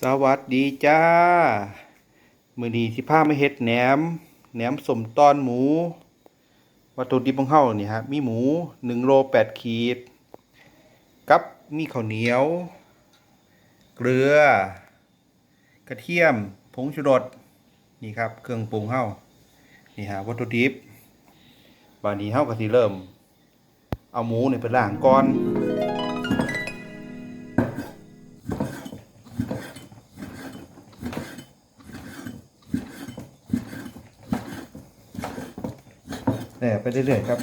สวัสดีจ้า มือนี้สิพามาเฮ็ดแหนม แหนมสมตอนหมู วัตถุดิบของเฮานี่ฮะ มีหมู1โล8ขีด กับมีข้าวเหนียว เกลือ กระเทียม ผงชูรส นี่ครับ เครื่องปรุงเฮานี่ฮะ วัตถุดิบบัดนี้เฮาก็สิเริ่ม เอาหมูนี่ไปล้างก่อน ร่ไปเรื่อยๆครับ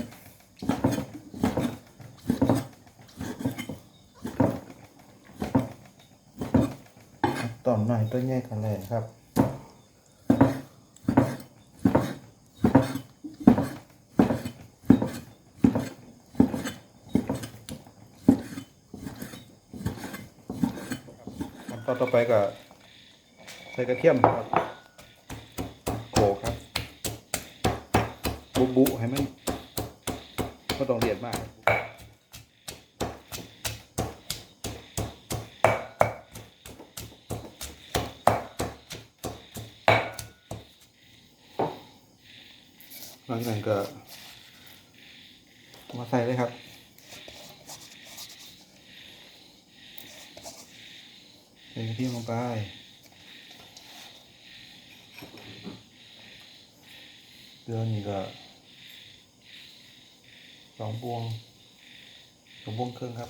ตอนหน่อยตัวใหญ่กันเลยครับขั้นตอต่อไปก็ใส่กระเทียมครับ บุให้มันก็ต้องเรียดมากหลังจากนั้นก็มาใส่เลยครับใส่กระเทียมลงไปเกลือนี่ก็ องบวงสองบวงครึ่งครับ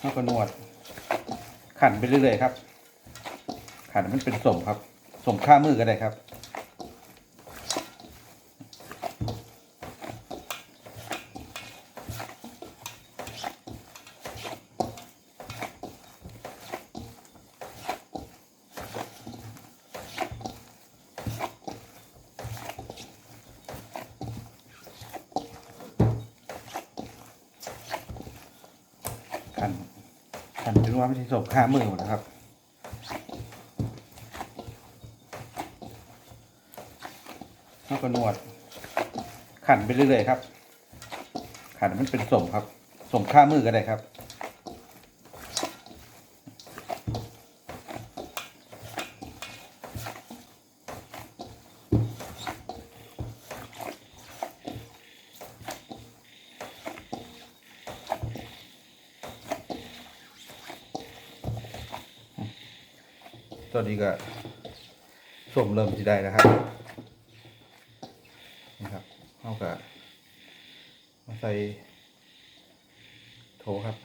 แล้วก็นวด ขันไปเรื่อยๆครับ ขันมันเป็นสมครับสมข้ามือก็ได้ครับขันขันจนว่าไม่ใช่สมข้ามือหมดนะครับ แล้วก็นวด ขันไปเรื่อยๆครับ ขันมันเป็นสมครับสมข้ามือก็ได้ครับตอนนี้ก็สมเริ่มที่ได้นี่ครับ เอากะมาใส่โถครับ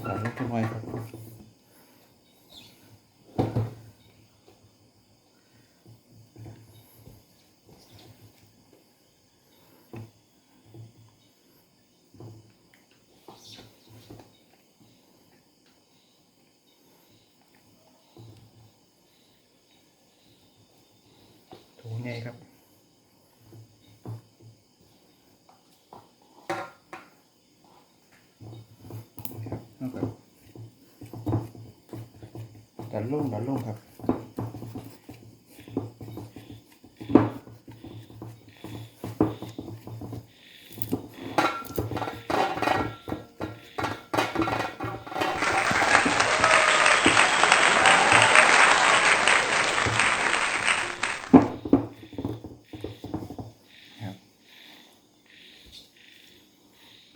ใส่ลงไปหน่อยครับ โถ ไงครับนะครับดันลงดันลงครับครับ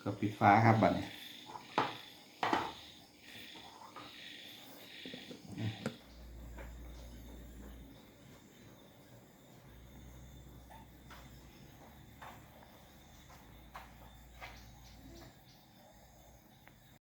ก็ปิดฟ้าครับบัดนี้